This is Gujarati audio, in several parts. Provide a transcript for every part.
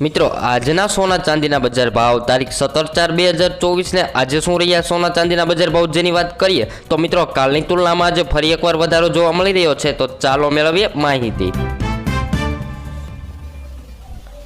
મિત્રો, આજના સોના ચાંદીના બજાર ભાવ તારીખ સત્તર ચાર બે હજાર ચોવીસને આજે શું રહ્યા સોના ચાંદીના બજાર ભાવ? જેની વાત કરીએ, તો મિત્રો, કાલની તુલનામાં આજે ફરી એકવાર વધારો જોવા મળી રહ્યો છે. તો ચાલો મેળવીએ માહિતી.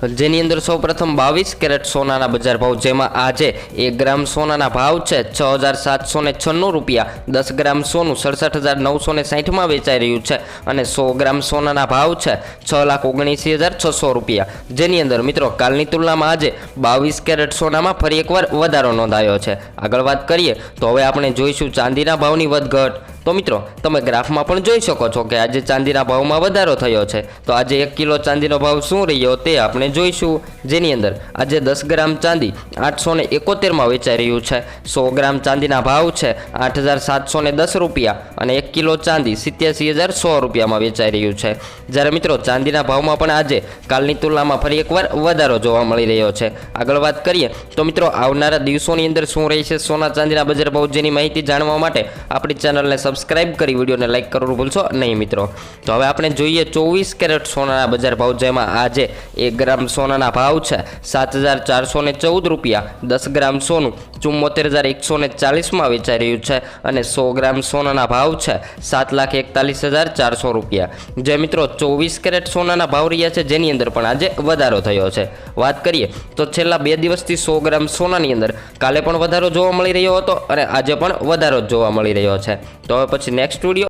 જેની અંદર સૌપ્રથમ બાવીસ કેરેટ સોનાના બજાર ભાવ, જેમાં આજે એક ગ્રામ સોનાના ભાવ છે છ હજાર સાતસો ને છન્નું રૂપિયા. દસ ગ્રામ સોનું સડસઠ હજાર નવસો ને સાહીઠમાં વેચાઈ રહ્યું છે અને સો ગ્રામ સોનાના ભાવ છે છ લાખ ઓગણીસી હજાર છસો રૂપિયા. જેની અંદર મિત્રો, કાલની તુલનામાં આજે બાવીસ કેરેટ સોનામાં ફરી એકવાર વધારો નોંધાયો છે. આગળ વાત કરીએ તો હવે આપણે જોઈશું ચાંદીના ભાવની વધઘટ. તો મિત્રો, તમે ગ્રાફમાં પણ જોઈ શકો છો કે આજે ચાંદીના ભાવમાં વધારો થયો છે. તો આજે એક કિલો ચાંદીનો ભાવ શું રહ્યો તે આપણે જોઈશું. જેની અંદર આજે દસ ગ્રામ ચાંદી આઠસો ને એકોતેરમાં વેચાઈ રહ્યું છે. સો ગ્રામ ચાંદીના ભાવ છે આઠ હજાર સાતસો ને દસ રૂપિયા અને એક કિલો ચાંદી સિત્યાસી હજાર સો રૂપિયામાં વેચાઈ રહ્યું છે. જ્યારે મિત્રો, ચાંદીના ભાવમાં પણ આજે કાલની તુલનામાં ફરી એકવાર વધારો જોવા મળી રહ્યો છે. આગળ વાત કરીએ, તો મિત્રો, આવનારા દિવસોની અંદર શું રહેશે? સોના ચાંદીના બજાર ભાવ જેની માહિતી જાણવા માટે આપણી ચેનલને સબસ્ક્રાઇબ કરી વિડીયોને લાઇક કરવાનું ભૂલશો નહીં મિત્રો. તો હવે આપણે જોઈએ ચોવીસ કેરેટ સોનાના બજાર ભાવ જેમાં આજે એક ગ્રામ સોનાના ભાવ છે સાત હજાર ચારસો ચૌદ રૂપિયા, દસ ગ્રામ સોનું ચુમ્મોતેર હજાર એકસો ને ચાલીસમાં વેચાઈ રહ્યું છે અને સો ગ્રામ સોનાના ભાવ છે સાત લાખ એકતાલીસ હજાર ચારસો રૂપિયા. જે મિત્રો ચોવીસ કેરેટ સોનાના ભાવ રહ્યા છે જેની અંદર પણ આજે વધારો થયો છે. વાત કરીએ તો છેલ્લા બે દિવસથી સો ગ્રામ સોનાની અંદર કાલે પણ વધારો જોવા મળી રહ્યો હતો અને આજે પણ વધારો જોવા મળી રહ્યો છે. તો હવે પછી નેક્સ્ટ વીડિયો